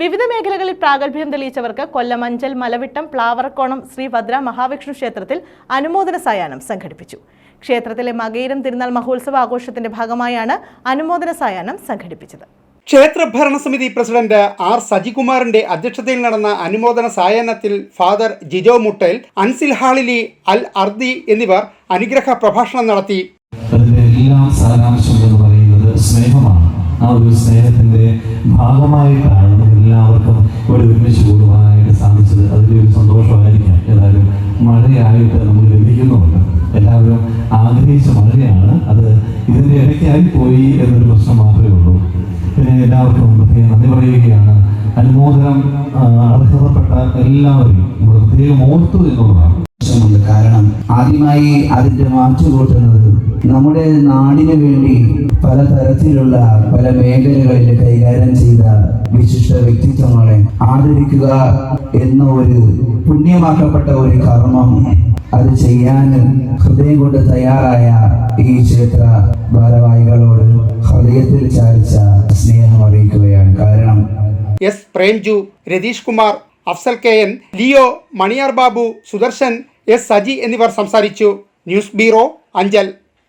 വിവിധ മേഖലകളിൽ പ്രാഗൽഭ്യം തെളിയിച്ചവർക്ക് കൊല്ലം അഞ്ചൽ മലവിട്ടം പ്ലാവറക്കോണം ശ്രീഭദ്ര മഹാവിഷ്ണു ക്ഷേത്രത്തിൽ അനുമോദന സായാഹ്നം സംഘടിപ്പിച്ചു. ക്ഷേത്രത്തിലെ മകയിരം തിരുനാൾ മഹോത്സവ ആഘോഷത്തിന്റെ ഭാഗമായാണ് അനുമോദന സായാഹ്നം സംഘടിപ്പിച്ചത്. ക്ഷേത്ര ഭരണസമിതി പ്രസിഡന്റ് ആർ സജികുമാറിന്റെ അധ്യക്ഷതയിൽ നടന്ന അനുമോദന സായാഹ്നത്തിൽ ഫാദർ ജിജോ മുട്ടേൽ അൻസിൽ ഹാളിലി അൽ അർദി എന്നിവർ അനുഗ്രഹ പ്രഭാഷണം നടത്തി. സ്നേഹമാണ്. ആ ഒരു സ്നേഹത്തിന്റെ ഭാഗമായിട്ടാണ് ഇവിടെ ഒരുമിച്ച് കൂടുവാനായിട്ട് സാധിച്ചത് അതിലൊരു സന്തോഷമായിരിക്കാം. ഏതായാലും മഴയായിട്ട് നമ്മൾ ലഭിക്കുന്നുണ്ട്. എല്ലാവരും ആഗ്രഹിച്ച മഴയാണ്. അത് ഇതിന്റെ ഇടയ്ക്കായി പോയി എന്നൊരു പ്രശ്നം മാത്രമേ ഉള്ളൂ. പിന്നെ എല്ലാവർക്കും പ്രത്യേകം നന്ദി പറയുകയാണ്. അനുമോദനം അർഹതപ്പെട്ട എല്ലാവരും നമ്മൾ പ്രത്യേകം ഓർത്തു എന്നുള്ളതാണ്. കാരണം ആദ്യമായി അതിന്റെ മാറ്റം കൂട്ടുന്നത് നമ്മുടെ നാടിനു വേണ്ടി പലതരത്തിലുള്ള പല മേഖലകളിൽ കൈകാര്യം ചെയ്ത വിശിഷ്ട വ്യക്തിത്വങ്ങളെ ആദരിക്കുക എന്ന ഒരു പുണ്യമാക്കപ്പെട്ട ഒരു കർമ്മം അത് ചെയ്യാൻ ഹൃദയം കൊണ്ട് തയ്യാറായ ഈ ക്ഷേത്ര ഭാരവാഹികളോട് ഹൃദയത്തിൽ ചാലിച്ച സ്നേഹം അറിയിക്കുകയാണ്. കാരണം S Premju Ratheesh Kumar Afsal K N Leo Maniyar Babu Sudarshan S Saji എന്നിവർ സംസാരിച്ചു. News bureau Anchal.